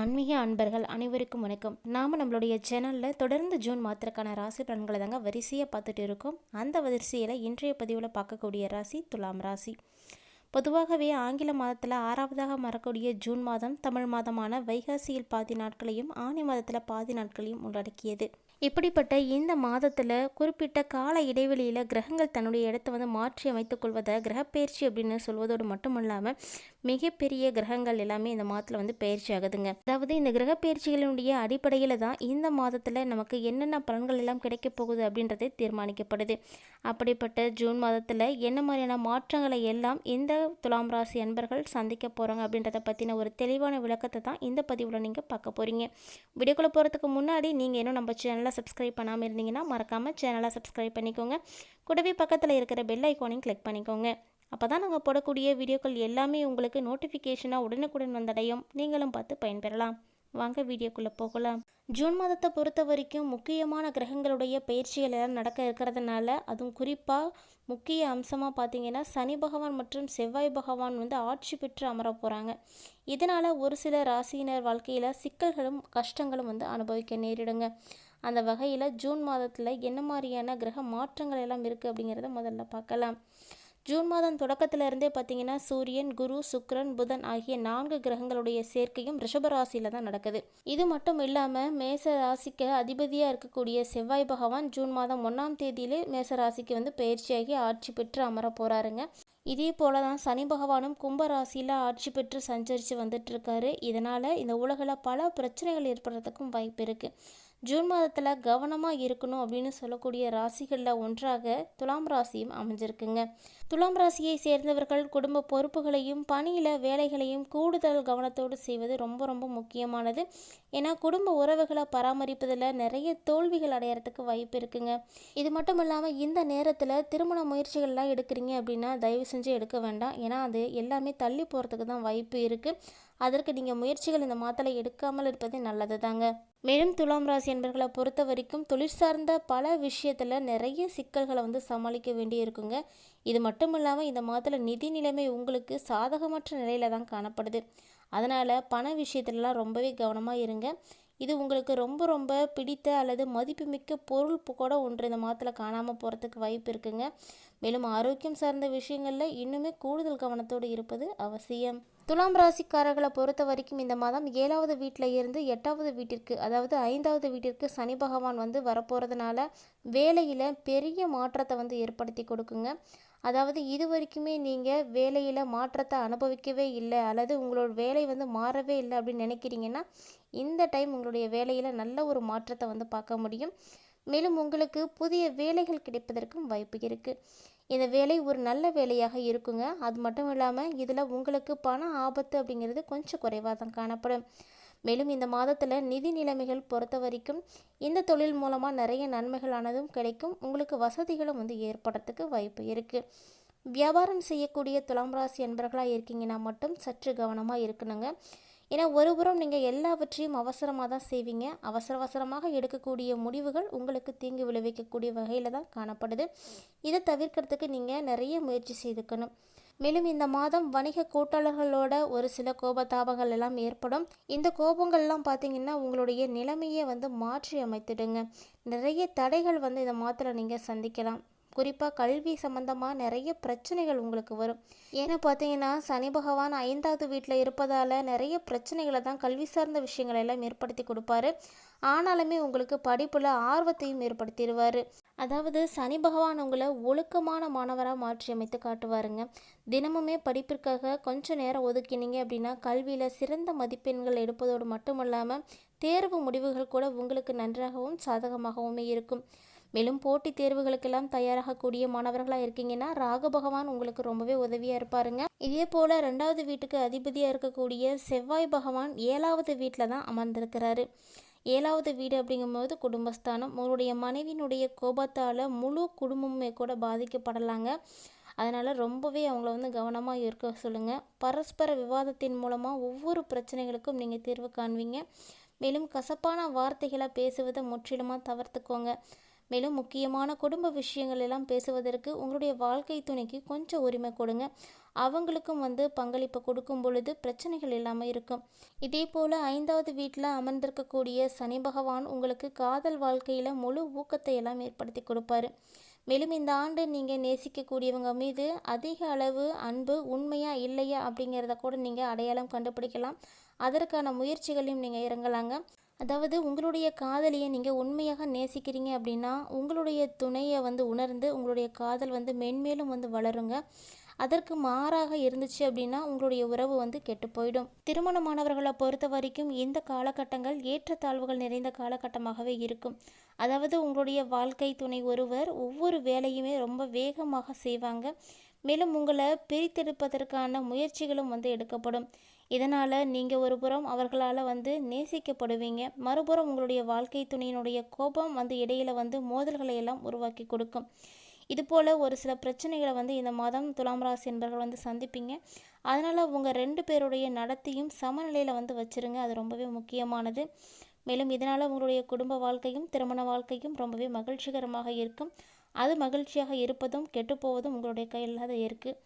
ஆன்மீக அன்பர்கள் அனைவருக்கும் வணக்கம். நாம் நம்மளுடைய சேனலில் தொடர்ந்து ஜூன் மாதத்திற்கான ராசி பலன்களை தாங்க வரிசையாக பார்த்துட்டு இருக்கோம். அந்த வரிசையில் இன்றைய பதிவில் பார்க்கக்கூடிய ராசி துலாம் ராசி. பொதுவாகவே ஆங்கில மாதத்தில் ஆறாவதாக மறக்கூடிய ஜூன் மாதம் தமிழ் மாதமான வைகாசியில் பாதி நாட்களையும் ஆணி மாதத்தில் பாதி நாட்களையும் உள்ளடக்கியது. இப்படிப்பட்ட இந்த மாதத்தில் குறிப்பிட்ட கால இடைவெளியில் கிரகங்கள் தன்னுடைய இடத்தை வந்து மாற்றி அமைத்துக் கொள்வதை கிரகப்பெயர்ச்சி அப்படின்னு சொல்வதோடு மட்டும் இல்லாமல் மிகப்பெரிய கிரகங்கள் எல்லாமே இந்த மாதத்தில் வந்து பயிற்சி ஆகுதுங்க. அதாவது இந்த கிரகப்பெயர்ச்சிகளினுடைய அடிப்படையில் தான் இந்த மாதத்தில் நமக்கு என்னென்ன பலன்கள் எல்லாம் கிடைக்க போகுது அப்படின்றதே தீர்மானிக்கப்படுது. அப்படிப்பட்ட ஜூன் மாதத்தில் என்ன மாதிரியான மாற்றங்களை எல்லாம் இந்த துலாம் ராசி அன்பர்கள் சந்திக்க போகிறாங்க அப்படின்றத பற்றின ஒரு தெளிவான விளக்கத்தை தான் இந்த பதிவில் நீங்கள் பார்க்க போகிறீங்க வீடியோக்குள்ளே போகிறதுக்கு முன்னாடி நீங்கள் இன்னும் நம்ம சேனல் சப்ஸ்கிரைப் பண்ணாமல் இருந்தீங்கன்னா மறக்காமல் சேனலை சப்ஸ்கிரைப் பண்ணிக்கோங்க. கூடவே பக்கத்தில் இருக்கிற பெல் ஐக்கானையும் கிளிக் பண்ணிக்கோங்க. அப்போ தான் நாங்கள் போடக்கூடிய வீடியோக்கள் எல்லாமே உங்களுக்கு நோட்டிஃபிகேஷனாக உடனுக்குடன் வந்தடையும். நீங்களும் பார்த்து பயன்பெறலாம். வாங்க வீடியோக்குள்ளே போகலாம். ஜூன் மாதத்தை பொறுத்த வரைக்கும் முக்கியமான கிரகங்களுடைய பயிற்சிகள் எல்லாம் நடக்க இருக்கிறதுனால அதுவும் குறிப்பாக முக்கிய அம்சமாக பார்த்தீங்கன்னா சனி பகவான் மற்றும் செவ்வாய் பகவான் வந்து ஆட்சி பெற்று அமர போகிறாங்க இதனால் ஒரு சில ராசியினர் வாழ்க்கையில் சிக்கல்களும் கஷ்டங்களும் வந்து அனுபவிக்க நேரிடுங்க. அந்த வகையில் ஜூன் மாதத்தில் என்ன மாதிரியான கிரக மாற்றங்கள் எல்லாம் இருக்குது அப்படிங்கிறத முதல்ல பார்க்கலாம். ஜூன் மாதம் தொடக்கத்திலிருந்தே பார்த்தீங்கன்னா சூரியன் குரு சுக்ரன் புதன் ஆகிய நான்கு கிரகங்களுடைய சேர்க்கையும் ரிஷபராசியில் தான் நடக்குது. இது மட்டும் இல்லாமல் மேச ராசிக்கு அதிபதியாக இருக்கக்கூடிய செவ்வாய் பகவான் ஜூன் மாதம் ஒன்றாம் தேதியிலே மேச ராசிக்கு வந்து பயிற்சியாகி ஆட்சி பெற்று அமர போகிறாருங்க இதே போல தான் சனி பகவானும் கும்ப ராசியில் ஆட்சி பெற்று சஞ்சரித்து வந்துட்டுருக்காரு இதனால் இந்த உலகில் பல பிரச்சனைகள் ஏற்படுறதுக்கும் வாய்ப்பு இருக்குது ஜூன் மாதத்தில் கவனமாக இருக்கணும் அப்படின்னு சொல்லக்கூடிய ராசிகளில் ஒன்றாக துலாம் ராசியும் அமைஞ்சிருக்குங்க. துலாம் ராசியை சேர்ந்தவர்கள் குடும்ப பொறுப்புகளையும் பணியில் வேலைகளையும் கூடுதல் கவனத்தோடு செய்வது ரொம்ப ரொம்ப முக்கியமானது. ஏன்னா குடும்ப உறவுகளை பராமரிப்பதில் நிறைய தோல்விகள் அடையிறதுக்கு வாய்ப்பு இருக்குங்க. இது மட்டும் இல்லாமல் இந்த நேரத்தில் திருமண முயற்சிகள்லாம் எடுக்கிறீங்க அப்படின்னா தயவு செஞ்சு எடுக்க வேண்டாம். ஏன்னா அது எல்லாமே தள்ளி போகிறதுக்கு தான் வாய்ப்பு இருக்குது அதற்கு நீங்கள் முயற்சிகள் இந்த மாதத்தில் எடுக்காமல் இருப்பது நல்லது தாங்க மேலும் துலாம் ராசி என்பர்களை பொறுத்த வரைக்கும் தொழில் சார்ந்த பல விஷயத்தில் நிறைய சிக்கல்களை வந்து சமாளிக்க வேண்டி இருக்குங்க இது மட்டும் இல்லாமல் இந்த மாதத்தில் நிதி நிலைமை உங்களுக்கு சாதகமற்ற நிலையில் தான் காணப்படுது. அதனால் பண விஷயத்துலலாம் ரொம்பவே கவனமாக இருங்க. இது உங்களுக்கு ரொம்ப ரொம்ப பிடித்த அல்லது மதிப்புமிக்க பொருள் கூட ஒன்று இந்த மாதத்தில் காணாமல் போகிறதுக்கு வாய்ப்பு இருக்குங்க. மேலும் ஆரோக்கியம் சார்ந்த விஷயங்களில் இன்னுமே கூடுதல் கவனத்தோடு இருப்பது அவசியம். துலாம் ராசிக்காரர்களை பொறுத்த வரைக்கும் இந்த மாதம் ஏழாவது வீட்டில் இருந்து எட்டாவது வீட்டிற்கு அதாவது ஐந்தாவது வீட்டிற்கு சனி பகவான் வந்து வரப்போகிறதுனால வேலையில் பெரிய மாற்றத்தை வந்து ஏற்படுத்தி கொடுக்குங்க. அதாவது இது வரைக்குமே நீங்கள் வேலையில் மாற்றத்தை அனுபவிக்கவே இல்லை அல்லது உங்களோட வேலை வந்து மாறவே இல்லை அப்படின்னு நினைக்கிறீங்கன்னா இந்த டைம் உங்களுடைய வேலையில் நல்ல ஒரு மாற்றத்தை வந்து பார்க்க முடியும். மேலும் உங்களுக்கு புதிய வேலைகள் கிடைப்பதற்கும் வாய்ப்பு இருக்குது இந்த வேலை ஒரு நல்ல வேலையாக இருக்குங்க. அது மட்டும் இல்லாமல் இதில் உங்களுக்கு பண ஆபத்து அப்படிங்கிறது கொஞ்சம் குறைவாக தான் காணப்படும். மேலும் இந்த மாதத்தில் நிதி நிலைமைகள் பொறுத்த வரைக்கும் இந்த தொழில் மூலமாக நிறைய நன்மைகளானதும் கிடைக்கும். உங்களுக்கு வசதிகளும் வந்து ஏற்படுறதுக்கு வாய்ப்பு இருக்குது வியாபாரம் செய்யக்கூடிய துலாம் ராசி அன்பர்களாக இருக்கீங்கன்னா மட்டும் சற்று கவனமாக இருக்கணுங்க. ஏன்னா ஒருபுறம் நீங்கள் எல்லாவற்றையும் அவசரமாக தான் செய்வீங்க. அவசர அவசரமாக எடுக்கக்கூடிய முடிவுகள் உங்களுக்கு தீங்கு விளைவிக்கக்கூடிய வகையில் தான் காணப்படுது. இதை தவிர்க்கிறதுக்கு நீங்கள் நிறைய முயற்சி செய்துக்கணும். மேலும் இந்த மாதம் வணிக கூட்டாளர்களோட ஒரு சில கோபதாபங்கள் எல்லாம் ஏற்படும். இந்த கோபங்கள்லாம் பார்த்தீங்கன்னா உங்களுடைய நிலைமையை வந்து மாற்றி அமைத்துடுங்க நிறைய தடைகள் வந்து இந்த மாதத்தில் நீங்கள் சந்திக்கலாம். குறிப்பாக கல்வி சம்மந்தமாக நிறைய பிரச்சனைகள் உங்களுக்கு வரும். ஏன்னு பார்த்தீங்கன்னா சனி பகவான் ஐந்தாவது வீட்டில் இருப்பதால் நிறைய பிரச்சனைகளை தான் கல்வி சார்ந்த விஷயங்களை எல்லாம் ஏற்படுத்தி கொடுப்பாரு. ஆனாலுமே உங்களுக்கு படிப்பில் ஆர்வத்தையும் ஏற்படுத்திடுவார். அதாவது சனி பகவான் உங்களை ஒழுக்கமான மாணவராக மாற்றி அமைத்து காட்டுவாருங்க. தினமுமே படிப்பிற்காக கொஞ்சம் நேரம் ஒதுக்கினீங்க அப்படின்னா கல்வியில் சிறந்த மதிப்பெண்கள் எடுப்பதோடு மட்டும் இல்லாமல் தேர்வு முடிவுகள் கூட உங்களுக்கு நன்றாகவும் சாதகமாகவுமே இருக்கும். மேலும் போட்டித் தேர்வுகளுக்கெல்லாம் தயாராகக்கூடிய மாணவர்களாக இருக்கீங்கன்னா ராக பகவான் உங்களுக்கு ரொம்பவே உதவியாக இருப்பாருங்க. இதே போல் ரெண்டாவது வீட்டுக்கு அதிபதியாக இருக்கக்கூடிய செவ்வாய் பகவான் ஏழாவது வீட்டில் தான் அமர்ந்திருக்கிறாரு. ஏழாவது வீடு அப்படிங்கும்போது குடும்பஸ்தானம். உங்களுடைய மனைவியினுடைய கோபத்தால் முழு குடும்பமே கூட பாதிக்கப்படலாங்க. அதனால் ரொம்பவே அவங்கள வந்து கவனமாக இருக்க சொல்லுங்கள் பரஸ்பர விவாதத்தின் மூலமாக ஒவ்வொரு பிரச்சனைகளுக்கும் நீங்கள் தீர்வு காண்பீங்க. மேலும் கசப்பான வார்த்தைகளை பேசுவதை முற்றிலுமாக தவிர்த்துக்கோங்க. மேலும் முக்கியமான குடும்ப விஷயங்கள் எல்லாம் பேசுவதற்கு உங்களுடைய வாழ்க்கை துணைக்கு கொஞ்சம் உரிமை கொடுங்க. அவங்களுக்கும் வந்து பங்களிப்பு கொடுக்கும் பொழுது பிரச்சனைகள் இல்லாமல் இருக்கும். இதே போல் ஐந்தாவது வீட்டில் அமர்ந்திருக்கக்கூடிய சனி பகவான் உங்களுக்கு காதல் வாழ்க்கையில் முழு ஊக்கத்தை எல்லாம் ஏற்படுத்தி கொடுப்பாரு. மேலும் இந்த ஆண்டு நீங்கள் நேசிக்கக்கூடியவங்க மீது அதிக அளவு அன்பு உண்மையா இல்லையா அப்படிங்கிறத கூட நீங்கள் அடையாளம் கண்டுபிடிக்கலாம். அதற்கான முயற்சிகளையும் நீங்கள் இறங்கலாங்க. அதாவது உங்களுடைய காதலியை நீங்கள் உண்மையாக நேசிக்கிறீங்க அப்படின்னா உங்களுடைய துணையை வந்து உணர்ந்து உங்களுடைய காதல் வந்து மென்மேலும் வந்து வளருங்க. அதற்கு மாறாக இருந்துச்சு அப்படின்னா உங்களுடைய உறவு வந்து கெட்டு போயிடும். திருமணமானவர்களை பொறுத்த வரைக்கும் இந்த காலகட்டங்கள் ஏற்றத்தாழ்வுகள் நிறைந்த காலகட்டமாகவே இருக்கும். அதாவது உங்களுடைய வாழ்க்கை துணை ஒருவர் ஒவ்வொரு வேலையுமே ரொம்ப வேகமாக செய்வாங்க. மேலும் உங்களை பிரித்தெடுப்பதற்கான முயற்சிகளும் வந்து எடுக்கப்படும். இதனால் நீங்கள் ஒரு புறம் அவர்களால் வந்து நேசிக்கப்படுவீங்க. மறுபுறம் உங்களுடைய வாழ்க்கை துணையினுடைய கோபம் வந்து இடையில் வந்து மோதல்களை எல்லாம் உருவாக்கி கொடுக்கும். இதுபோல் ஒரு சில பிரச்சனைகளை வந்து இந்த மாதம் துலாம் ராசி என்பர்கள் வந்து சந்திப்பீங்க. அதனால் உங்கள் ரெண்டு பேருடைய நடத்தையும் சமநிலையில் வந்து வச்சுருங்க. அது ரொம்பவே முக்கியமானது. மேலும் இதனால் உங்களுடைய குடும்ப வாழ்க்கையும் திருமண வாழ்க்கையும் ரொம்பவே மகிழ்ச்சிகரமாக இருக்கும். அது மகிழ்ச்சியாக இருப்பதும் கெட்டுப்போவதும் உங்களுடைய கையில் தான் இருக்குது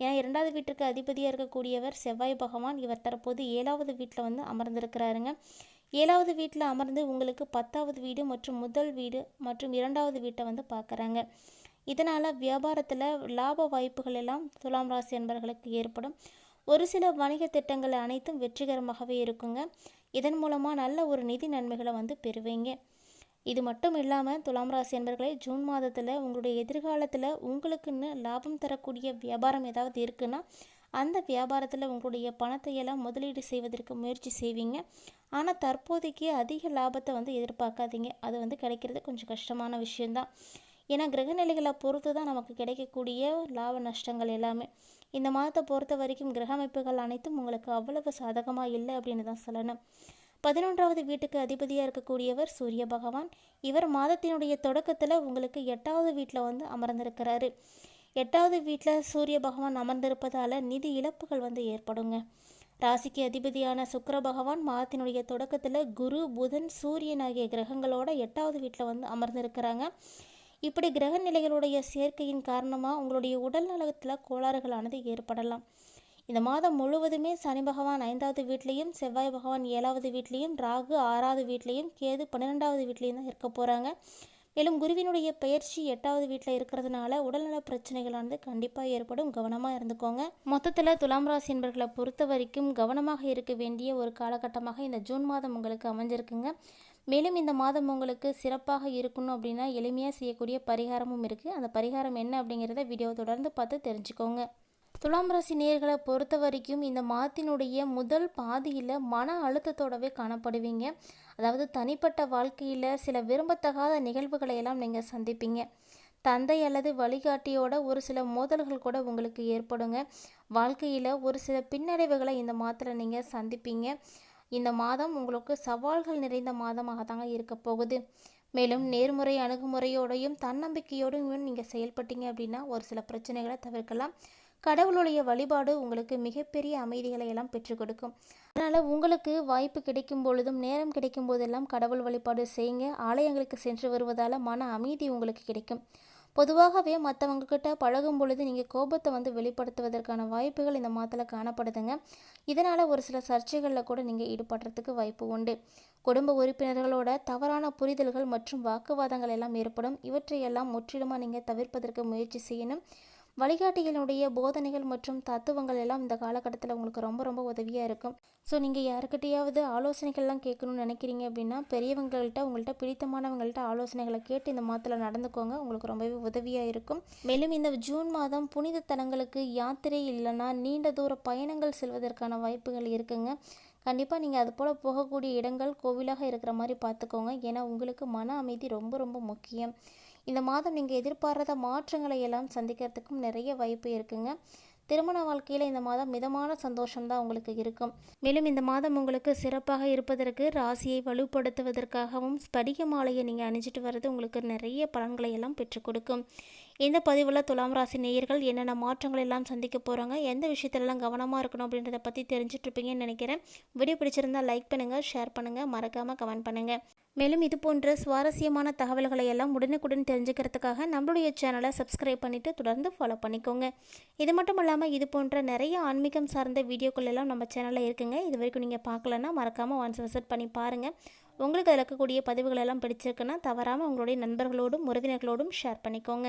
ஏன்னா இரண்டாவது வீட்டிற்கு அதிபதியாக இருக்கக்கூடியவர் செவ்வாய் பகவான் இவர் தற்போது ஏழாவது வீட்டில் வந்து அமர்ந்திருக்கிறாருங்க. ஏழாவது வீட்டில் அமர்ந்து உங்களுக்கு பத்தாவது வீடு மற்றும் முதல் வீடு மற்றும் இரண்டாவது வீட்டை வந்து பார்க்குறாங்க. இதனால் வியாபாரத்தில் லாப வாய்ப்புகள் எல்லாம் துலாம் ராசி என்பவர்களுக்கு ஏற்படும். ஒரு சில வணிக திட்டங்கள் அனைத்தும் வெற்றிகரமாகவே இருக்குங்க. இதன் மூலமாக நல்ல ஒரு நிதி நன்மைகளை வந்து பெறுவீங்க. இது மட்டும் இல்லாமல் துலாம் ராசி என்பர்களை ஜூன் மாதத்தில் உங்களுடைய எதிர்காலத்தில் உங்களுக்குன்னு லாபம் தரக்கூடிய வியாபாரம் ஏதாவது இருக்குன்னா அந்த வியாபாரத்தில் உங்களுடைய பணத்தை எல்லாம் முதலீடு செய்வதற்கு முயற்சி செய்வீங்க. ஆனால் தற்போதைக்கு அதிக லாபத்தை வந்து எதிர்பார்க்காதீங்க. அது வந்து கிடைக்கிறது கொஞ்சம் கஷ்டமான விஷயந்தான் ஏன்னா கிரகநிலைகளை பொறுத்து தான் நமக்கு கிடைக்கக்கூடிய லாப நஷ்டங்கள் எல்லாமே. இந்த மாதத்தை பொறுத்த வரைக்கும் கிரக அமைப்புகள் அனைத்தும் உங்களுக்கு அவ்வளவு சாதகமாக இல்லை அப்படின்னு தான் சொல்லணும். பதினொன்றாவது வீட்டுக்கு அதிபதியாக இருக்கக்கூடியவர் சூரிய பகவான். இவர் மாதத்தினுடைய தொடக்கத்தில் உங்களுக்கு எட்டாவது வீட்டில் வந்து அமர்ந்திருக்கிறாரு. எட்டாவது வீட்டில் சூரிய பகவான் அமர்ந்திருப்பதால் நிதி இழப்புகள் வந்து ஏற்படுங்க. ராசிக்கு அதிபதியான சுக்கர பகவான் மாதத்தினுடைய தொடக்கத்தில் குரு புதன் சூரியன் ஆகிய கிரகங்களோட எட்டாவது வீட்டில் வந்து அமர்ந்திருக்கிறாங்க. இப்படி கிரக நிலைகளுடைய சேர்க்கையின் காரணமாக உங்களுடைய உடல் நலத்தில் கோளாறுகளானது ஏற்படலாம். இந்த மாதம் முழுவதுமே சனி பகவான் ஐந்தாவது வீட்லேயும் செவ்வாய் பகவான் ஏழாவது வீட்லேயும் ராகு ஆறாவது வீட்லேயும் கேது பன்னிரெண்டாவது வீட்லேயும் தான் இருக்க போகிறாங்க மேலும் குருவினுடைய பயிற்சி எட்டாவது வீட்டில் இருக்கிறதுனால உடல்நல பிரச்சனைகளானது கண்டிப்பாக ஏற்படும். கவனமாக இருந்துக்கோங்க. மொத்தத்தில் துலாம் ராசி என்பர்களை பொறுத்த வரைக்கும் கவனமாக இருக்க வேண்டிய ஒரு காலகட்டமாக இந்த ஜூன் மாதம் உங்களுக்கு அமைஞ்சிருக்குங்க. மேலும் இந்த மாதம் உங்களுக்கு சிறப்பாக இருக்கணும் அப்படின்னா எளிமையாக செய்யக்கூடிய பரிகாரமும் இருக்குது அந்த பரிகாரம் என்ன அப்படிங்கிறத வீடியோ தொடர்ந்து பார்த்து தெரிஞ்சுக்கோங்க. துலாம் ராசி நேர்களை பொறுத்த வரைக்கும் இந்த மாதத்தினுடைய முதல் பாதியில் மன அழுத்தத்தோடவே காணப்படுவீங்க. அதாவது தனிப்பட்ட வாழ்க்கையில் சில விரும்பத்தகாத நிகழ்வுகளை எல்லாம் நீங்கள் சந்திப்பீங்க. தந்தை அல்லது வழிகாட்டியோட ஒரு சில மோதல்கள் கூட உங்களுக்கு ஏற்படுங்க. வாழ்க்கையில் ஒரு சில பின்னடைவுகளை இந்த மாதத்தில் நீங்கள் சந்திப்பீங்க. இந்த மாதம் உங்களுக்கு சவால்கள் நிறைந்த மாதமாக தாங்க இருக்க போகுது. மேலும் நேர்முறை அணுகுமுறையோடையும் தன்னம்பிக்கையோடையும் நீங்கள் செயல்பட்டீங்க அப்படின்னா ஒரு சில பிரச்சனைகளை தவிர்க்கலாம். கடவுளுடைய வழிபாடு உங்களுக்கு மிகப்பெரிய அமைதிகளை எல்லாம் பெற்றுக் கொடுக்கும். அதனால் உங்களுக்கு வாய்ப்பு கிடைக்கும் பொழுதும் நேரம் கிடைக்கும் போதெல்லாம் கடவுள் வழிபாடு செய்யுங்க. ஆலயங்களுக்கு சென்று வருவதால் மன அமைதி உங்களுக்கு கிடைக்கும். பொதுவாகவே மற்றவங்க கிட்ட பழகும் பொழுது நீங்கள் கோபத்தை வந்து வெளிப்படுத்துவதற்கான வாய்ப்புகள் இந்த மாதத்தில் காணப்படுதுங்க. இதனால் ஒரு சில சர்ச்சைகளில் கூட நீங்கள் ஈடுபடுறதுக்கு வாய்ப்பு உண்டு. குடும்ப உறுப்பினர்களோட தவறான புரிதல்கள் மற்றும் வாக்குவாதங்கள் எல்லாம் ஏற்படும். இவற்றையெல்லாம் முற்றிலுமாக நீங்கள் தவிர்ப்பதற்கு முயற்சி செய்யணும். வழிகாட்டிகளுடைய போதனைகள் மற்றும் தத்துவங்கள் எல்லாம் இந்த காலகட்டத்தில் உங்களுக்கு ரொம்ப ரொம்ப உதவியாக இருக்கும். ஸோ நீங்கள் யாருக்கிட்டையாவது ஆலோசனைகள்லாம் கேட்கணும்னு நினைக்கிறீங்க அப்படின்னா பெரியவங்கள்ட்ட உங்கள்கிட்ட பிடித்தமானவங்கள்ட்ட ஆலோசனைகளை கேட்டு இந்த மாதத்தில் நடந்துக்கோங்க. உங்களுக்கு ரொம்பவே உதவியாக இருக்கும். மேலும் இந்த ஜூன் மாதம் புனித தலங்களுக்கு யாத்திரை இல்லைன்னா நீண்ட தூர பயணங்கள் செல்வதற்கான வாய்ப்புகள் இருக்குங்க. கண்டிப்பாக நீங்கள் அது போல் போகக்கூடிய இடங்கள் கோவிலாக இருக்கிற மாதிரி பார்த்துக்கோங்க. ஏன்னா உங்களுக்கு மன அமைதி ரொம்ப ரொம்ப முக்கியம். இந்த மாதம் நீங்கள் எதிர்பாராத மாற்றங்களை எல்லாம் சந்திக்கிறதுக்கும் நிறைய வாய்ப்பு இருக்குங்க. திருமண வாழ்க்கையில் இந்த மாதம் மிதமான சந்தோஷம் தான் உங்களுக்கு இருக்கும். மேலும் இந்த மாதம் உங்களுக்கு சிறப்பாக இருப்பதற்கு ராசியை வலுப்படுத்துவதற்காகவும் ஸ்படிக மாலையை நீங்கள் அணிஞ்சிட்டு வர்றது உங்களுக்கு நிறைய பலன்களை எல்லாம் பெற்றுக் கொடுக்கும். இந்த பதிவில் துலாம் ராசி நேயர்கள் என்னென்ன மாற்றங்கள் எல்லாம் சந்திக்க போகிறாங்க எந்த விஷயத்துலலாம் கவனமாக இருக்கணும் அப்படின்றத பற்றி தெரிஞ்சிட்ருப்பீங்கன்னு நினைக்கிறேன். வீடியோ பிடிச்சிருந்தால் லைக் பண்ணுங்கள் ஷேர் பண்ணுங்கள் மறக்காமல் கமெண்ட் பண்ணுங்கள் மேலும் இது போன்ற சுவாரஸ்யமான தகவல்களை எல்லாம் உடனுக்குடன் தெரிஞ்சுக்கிறதுக்காக நம்மளுடைய சேனலை சப்ஸ்கிரைப் பண்ணிவிட்டு தொடர்ந்து ஃபாலோ பண்ணிக்கோங்க. இது மட்டும் இல்லாமல் இது போன்ற நிறைய ஆன்மீகம் சார்ந்த வீடியோக்கள் எல்லாம் நம்ம சேனலில் இருக்குங்க. இது வரைக்கும் நீங்கள் பார்க்கலன்னா மறக்காமல் ஒன்ஸ் விசிட் பண்ணி பாருங்கள் உங்களுக்கு அதில் இருக்கக்கூடிய பதிவுகள் எல்லாம் பிடிச்சிருக்குன்னா தவறாமல் உங்களுடைய நண்பர்களோடும் உறவினர்களோடும் ஷேர் பண்ணிக்கோங்க.